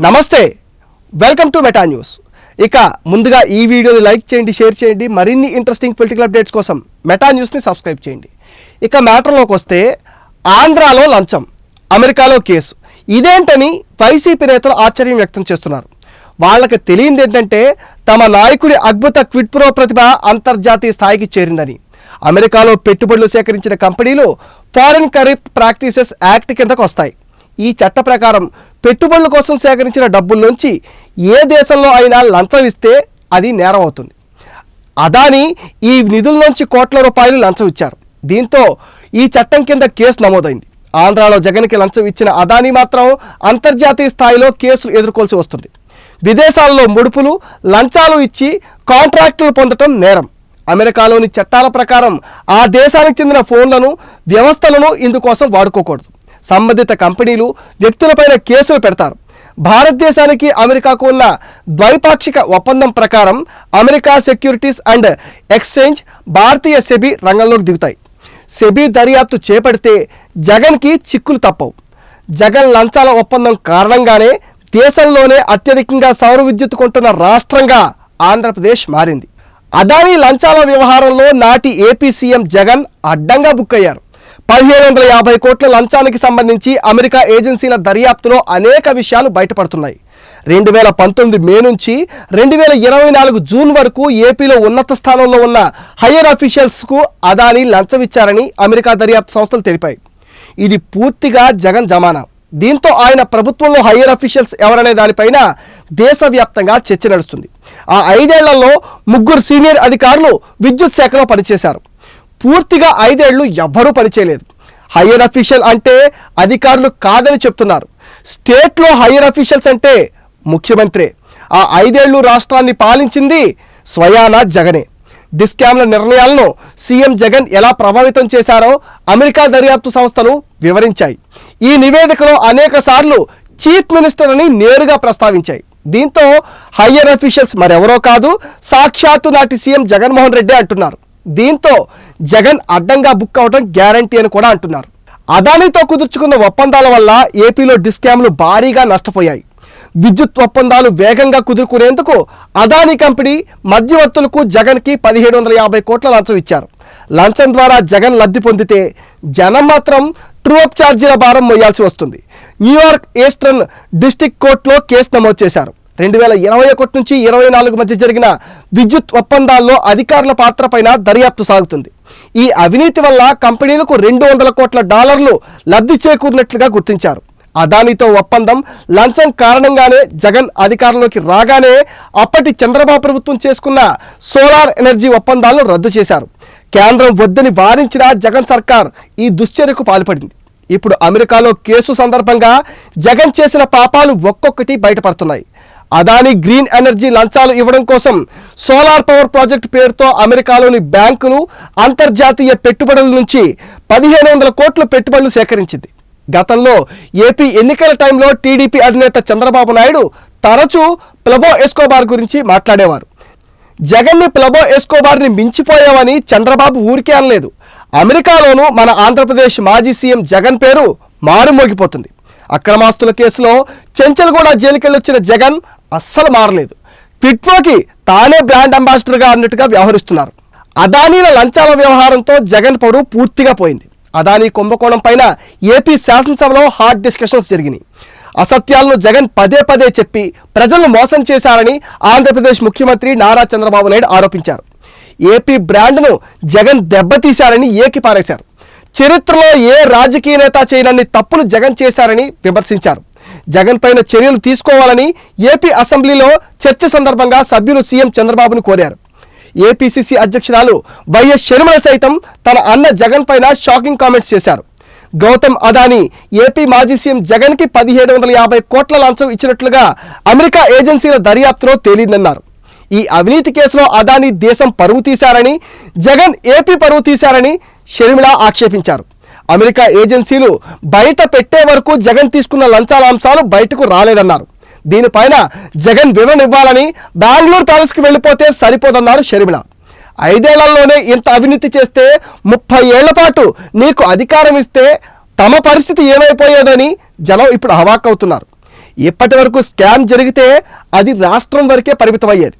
నమస్తే welcome to meta news. ఇక ముందుగా ఈ వీడియోని లైక్ చేయండి షేర్ చేయండి మరిన్ని ఇంట్రెస్టింగ్ పొలిటికల్ అప్డేట్స్ కోసం మెటా న్యూస్ని సబ్స్క్రైబ్ చేయండి. ఇక మ్యాటర్లోకి వస్తే ఆంధ్రాలో లంచం అమెరికాలో కేసు. ఇదేంటని వైసీపీ నేతలు ఆశ్చర్యం వ్యక్తం చేస్తున్నారు. వాళ్ళకి తెలియంది ఏంటంటే తమ నాయకుడి అద్భుత క్విడ్ ప్రో ప్రతిభ అంతర్జాతీయ స్థాయికి చేరిందని. అమెరికాలో పెట్టుబడులు సేకరించిన కంపెనీలు ఫారిన్ కరీప్ ప్రాక్టీసెస్ యాక్ట్ కిందకు వస్తాయి. ఈ చట్ట ప్రకారం పెట్టుబడుల కోసం సేకరించిన డబ్బుల్లోంచి ఏ దేశంలో అయినా లంచం ఇస్తే అది నేరం అవుతుంది అదాని ఈ నిధుల నుంచి కోట్ల రూపాయలు లంచం ఇచ్చారు. దీంతో ఈ చట్టం కింద కేసు నమోదైంది. ఆంధ్రాలో జగన్కి లంచం ఇచ్చిన అదాని మాత్రం అంతర్జాతీయ స్థాయిలో కేసులు ఎదుర్కోవాల్సి వస్తుంది. విదేశాల్లో ముడుపులు లంచాలు ఇచ్చి కాంట్రాక్టులు పొందటం నేరం. అమెరికాలోని చట్టాల ప్రకారం ఆ దేశానికి చెందిన ఫోన్లను వ్యవస్థలను ఇందుకోసం వాడుకోకూడదు. సంబంధిత కంపెనీలు వ్యక్తులపైన కేసులు పెడతారు. భారతదేశానికి అమెరికాకు ఉన్న ద్వైపాక్షిక ఒప్పందం ప్రకారం అమెరికా సెక్యూరిటీస్ అండ్ ఎక్స్చేంజ్ భారతీయ సెబీ రంగంలోకి దిగుతాయి. సెబీ దర్యాప్తు చేపడితే జగన్కి చిక్కులు తప్పవు. జగన్ లంచాల ఒప్పందం కారణంగానే దేశంలోనే అత్యధికంగా సౌర విద్యుత్ కొంటున్న రాష్ట్రంగా ఆంధ్రప్రదేశ్ మారింది. అదానీ లంచాల వ్యవహారంలో నాటి ఏపీ సీఎం జగన్ అడ్డంగా బుక్ అయ్యారు. పదిహేను వందల యాభై కోట్ల లంచానికి సంబంధించి అమెరికా ఏజెన్సీల దర్యాప్తులో అనేక విషయాలు బయటపడుతున్నాయి. రెండు వేల పంతొమ్మిది మే నుంచి రెండు వేల ఇరవై నాలుగు జూన్ వరకు ఏపీలో ఉన్నత స్థానంలో ఉన్న హయ్యర్ అఫీషియల్స్కు అదానీ లంచం ఇచ్చారని అమెరికా దర్యాప్తు సంస్థలు తెలిపాయి. ఇది పూర్తిగా జగన్ జమానా. దీంతో ఆయన ప్రభుత్వంలో హయ్యర్ అఫీషియల్స్ ఎవరనే దానిపైన దేశవ్యాప్తంగా చర్చ నడుస్తుంది. ఆ ఐదేళ్ళలో ముగ్గురు సీనియర్ అధికారులు విద్యుత్ శాఖలో పనిచేశారు. పూర్తిగా ఐదేళ్ళు ఎవ్వరూ పనిచేయలేదు. హయ్యర్ అఫీషియల్ అంటే అధికారులు కాదని చెప్తున్నారు. స్టేట్లో హయ్యర్ అఫీషియల్స్ అంటే ముఖ్యమంత్రి. ఆ ఐదేళ్ళు రాష్ట్రాన్ని పాలించింది స్వయానా జగనే. డిస్కామ్ల నిర్ణయాలను సీఎం జగన్ ఎలా ప్రభావితం చేశారో అమెరికా దర్యాప్తు సంస్థలు వివరించాయి. ఈ నివేదికలో అనేక సార్లు చీఫ్ మినిస్టర్ అని నేరుగా ప్రస్తావించాయి. దీంతో హయ్యర్ అఫీషియల్స్ మరెవరో కాదు సాక్షాత్తు నాటి సీఎం జగన్మోహన్ రెడ్డి అంటున్నారు. దీంతో జగన్ అడ్డంగా బుక్ అవడం గ్యారంటీ అని కూడా అంటున్నారు. అదానితో కుదుర్చుకున్న ఒప్పందాల వల్ల ఏపీలో డిస్కామ్లు భారీగా నష్టపోయాయి. విద్యుత్ ఒప్పందాలు వేగంగా కుదుర్కునేందుకు అదానీ కంపెనీ మధ్యవర్తులకు జగన్కి పదిహేడు వందల యాభై కోట్ల లంచం ఇచ్చారు. లంచం ద్వారా జగన్ లబ్ధి పొందితే జనం మాత్రం ట్రూఅప్ ఛార్జీల భారం మోయాల్సి వస్తుంది. న్యూయార్క్ ఈస్టర్న్ డిస్టిక్ కోర్టులో కేసు నమోదు చేశారు. రెండు వేల ఇరవై ఒకటి నుంచి ఇరవై నాలుగు మధ్య జరిగిన విద్యుత్ ఒప్పందాల్లో అధికారుల పాత్ర పైన దర్యాప్తు సాగుతుంది. ఈ అవినీతి వల్ల కంపెనీలకు రెండు వందల కోట్ల డాలర్లు లబ్ధి చేకూరినట్లుగా గుర్తించారు. అదానితో ఒప్పందం లంచం కారణంగానే జగన్ అధికారంలోకి రాగానే అప్పటి చంద్రబాబు ప్రభుత్వం చేసుకున్న సోలార్ ఎనర్జీ ఒప్పందాలను రద్దు చేశారు. కేంద్రం వద్దని వారించిన జగన్ సర్కార్ ఈ దుశ్చర్యకు పాల్పడింది. ఇప్పుడు అమెరికాలో కేసు సందర్భంగా జగన్ చేసిన పాపాలు ఒక్కొక్కటి బయటపడుతున్నాయి. అదాని గ్రీన్ ఎనర్జీ లంచాలు ఇవ్వడం కోసం సోలార్ పవర్ ప్రాజెక్ట్ పేరుతో అమెరికాలోని బ్యాంకులు అంతర్జాతీయ పెట్టుబడుల నుంచి పదిహేను వందల కోట్ల పెట్టుబడులు సేకరించింది. గతంలో ఏపీ ఎన్నికల టైంలో టీడీపీ అధినేత చంద్రబాబు నాయుడు తరచూ ప్లబో ఎస్కోబార్ గురించి మాట్లాడేవారు. జగన్ని ప్లబో ఎస్కోబార్ని మించిపోయావని చంద్రబాబు ఊరికే అనలేదు. అమెరికాలోనూ మన ఆంధ్రప్రదేశ్ మాజీ సీఎం జగన్ పేరు మారుమోగిపోతుంది. అక్రమాస్తుల కేసులో చెంచల్గూడ జైలుకెళ్ళొచ్చిన జగన్ అస్సలు మారలేదు. ట్విట్రోకి తానే బ్రాండ్ అంబాసిడర్గా అన్నట్టుగా వ్యవహరిస్తున్నారు. అదానీల లంచాల వ్యవహారంతో జగన్ పొడు పూర్తిగా పోయింది. అదానీ కుంభకోణం పైన ఏపీ శాసనసభలో హాట్ డిస్కషన్స్ జరిగినాయి. అసత్యాలను జగన్ పదే పదే చెప్పి ప్రజలను మోసం చేశారని ఆంధ్రప్రదేశ్ ముఖ్యమంత్రి నారా చంద్రబాబు నాయుడు ఆరోపించారు. ఏపీ బ్రాండ్ను జగన్ దెబ్బతీశారని ఏకిపారేశారు. చరిత్రలో ఏ రాజకీయ నేత చేయనన్ని తప్పులు జగన్ చేశారని విమర్శించారు. జగన్ పైన చర్యలు తీసుకోవాలని ఏపీ అసెంబ్లీలో చర్చ సందర్భంగా సభ్యులు సీఎం చంద్రబాబును కోరారు. ఏపీసీసీ అధ్యక్షురాలు వైఎస్ షర్మిల సైతం తన అన్న జగన్ పైన షాకింగ్ కామెంట్స్ చేశారు. గౌతమ్ అదానీ ఏపీ మాజీ సీఎం జగన్కి పదిహేడు వందల యాభై కోట్ల లంచం ఇచ్చినట్లుగా అమెరికా ఏజెన్సీల దర్యాప్తులో తేలిందన్నారు. ఈ అవినీతి కేసులో అదానీ దేశం పరువు తీశారని జగన్ ఏపీ పరువు తీశారని షర్మిల ఆక్షేపించారు. అమెరికా ఏజెన్సీలు బయట పెట్టే వరకు జగన్ తీసుకున్న లంచాల అంశాలు బయటకు రాలేదన్నారు. దీనిపైన జగన్ వివరణ ఇవ్వాలని బెంగళూరు ప్యాలెస్కి వెళ్ళిపోతే సరిపోదన్నారు షర్మిల. ఐదేళ్ళలోనే ఇంత అవినీతి చేస్తే ముప్పై ఏళ్ళ పాటు నీకు అధికారం ఇస్తే తమ పరిస్థితి ఏమైపోయేదని జనం ఇప్పుడు హవాక్కవుతున్నారు ఇప్పటి వరకు స్కామ్ జరిగితే అది రాష్ట్రం వరకే పరిమితమయ్యేది.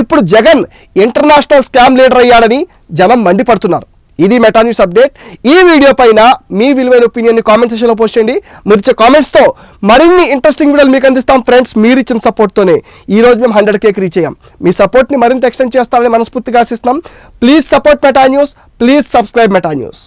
ఇప్పుడు జగన్ ఇంటర్నేషనల్ స్కామ్ లీడర్ అయ్యాడని జనం మండిపడుతున్నారు. ఇది మెటా న్యూస్ అప్డేట్ ఈ వీడియో పైన మీ విలువైన ఒపీనియన్ కామెంట్ సెక్షన్లో పోస్ట్ చేయండి. మీరు ఇచ్చే కామెంట్స్తో మరిన్ని ఇంట్రెస్టింగ్ వీడియోలు మీకు అందిస్తాం. ఫ్రెండ్స్ మీరు ఇచ్చిన సపోర్ట్తోనే ఈ రోజు మేము హండ్రెడ్ కేక్ రీచ్ అయ్యాం. మీ సపోర్ట్ని మరింత ఎక్స్టెండ్ చేస్తారని మనస్ఫూర్తిగా ఆశిస్తున్నాం. Please support Meta news please subscribe Meta news